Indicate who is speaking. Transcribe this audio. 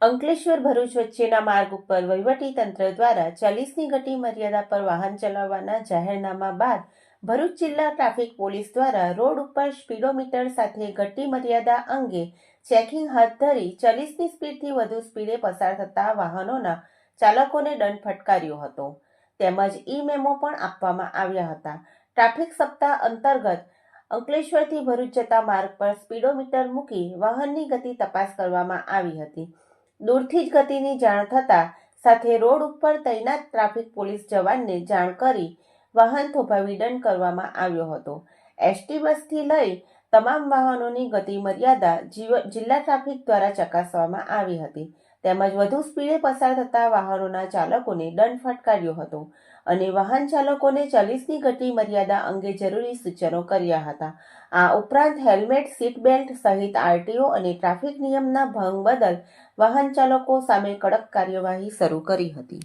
Speaker 1: અંકલેશ્વર ભરૂચ વચ્ચેના માર્ગ ઉપર વહીવટી તંત્ર દ્વારા ચાલીસની ગતિ મર્યાદા પર વાહન ચલાવવાના જાહેરનામા બાદ ભરૂચ જિલ્લા ટ્રાફિક પોલીસ દ્વારા રોડ ઉપર સ્પીડોમીટર સાથે ગતિ મર્યાદા અંગે ચેકિંગ હાથ ધરી ચાલીસની સ્પીડથી વધુ સ્પીડે પસાર થતા વાહનોના ચાલકોને દંડ ફટકાર્યો હતો. તેમજ ઈ મેમો પણ આપવામાં આવ્યા હતા. ટ્રાફિક સપ્તાહ અંતર્ગત અંકલેશ્વરથી ભરૂચ જતા માર્ગ પર સ્પીડોમીટર મૂકી વાહનની ગતિ તપાસ કરવામાં આવી હતી. દૂરથી જ ગતિની જાણ થતાં સાથે રોડ ઉપર તૈનાત ટ્રાફિક પોલીસ જવાનને જાણ કરી વાહન થોભાવી દંડ કરવામાં આવ્યો હતો. એસટી બસથી લઈ તમામ વાહનોની ગતિ મર્યાદા જિલ્લા ટ્રાફિક દ્વારા ચકાસવામાં આવી હતી. તેમજ વધુ સ્પીડે પસાર થતા વાહનોના ચાલકોને દંડ ફટકાર્યો હતો અને વાહન ચાલકોને ચાલીસની ગતિ મર્યાદા અંગે જરૂરી સૂચનો કર્યા હતા. આ ઉપરાંત હેલ્મેટ, સીટ બેલ્ટ સહિત આરટીઓ અને ટ્રાફિક નિયમના ભંગ બદલ વાહન ચાલકો સામે કડક કાર્યવાહી શરૂ કરી હતી.